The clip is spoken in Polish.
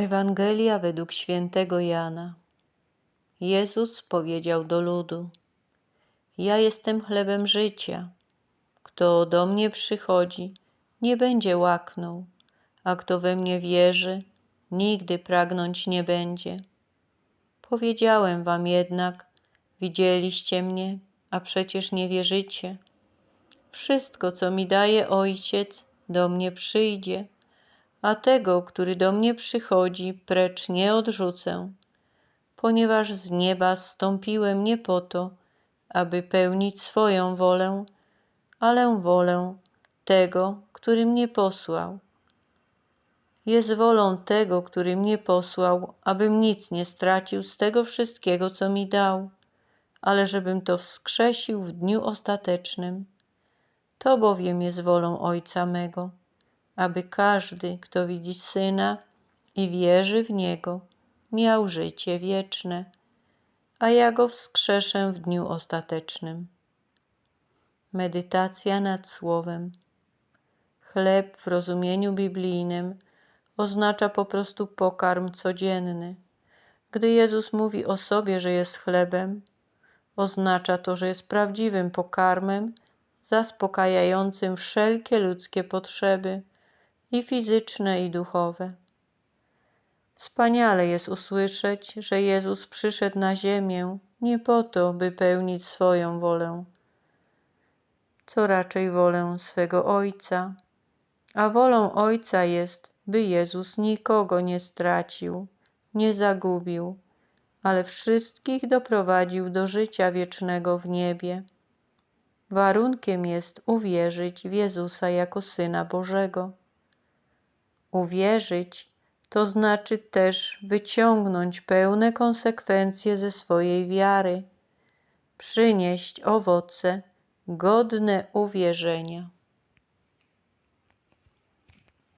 Ewangelia według świętego Jana. Jezus powiedział do ludu: Ja jestem chlebem życia. Kto do mnie przychodzi, nie będzie łaknął, a kto we mnie wierzy, nigdy pragnąć nie będzie. Powiedziałem wam jednak, widzieliście mnie, a przecież nie wierzycie. Wszystko, co mi daje Ojciec, do mnie przyjdzie a tego, który do mnie przychodzi, precz nie odrzucę, ponieważ z nieba zstąpiłem nie po to, aby pełnić swoją wolę, ale wolę tego, który mnie posłał. Jest wolą tego, który mnie posłał, abym nic nie stracił z tego wszystkiego, co mi dał, ale żebym to wskrzesił w dniu ostatecznym. To bowiem jest wolą Ojca mego aby każdy, kto widzi Syna i wierzy w Niego, miał życie wieczne, a ja go wskrzeszę w dniu ostatecznym. Medytacja nad Słowem. Chleb w rozumieniu biblijnym oznacza po prostu pokarm codzienny. Gdy Jezus mówi o sobie, że jest chlebem, oznacza to, że jest prawdziwym pokarmem zaspokajającym wszelkie ludzkie potrzeby i fizyczne, i duchowe. Wspaniale jest usłyszeć, że Jezus przyszedł na ziemię nie po to, by pełnić swoją wolę, co raczej wolę swego Ojca, a wolą Ojca jest, by Jezus nikogo nie stracił, nie zagubił, ale wszystkich doprowadził do życia wiecznego w niebie. Warunkiem jest uwierzyć w Jezusa jako Syna Bożego. Uwierzyć to znaczy też wyciągnąć pełne konsekwencje ze swojej wiary, przynieść owoce godne uwierzenia.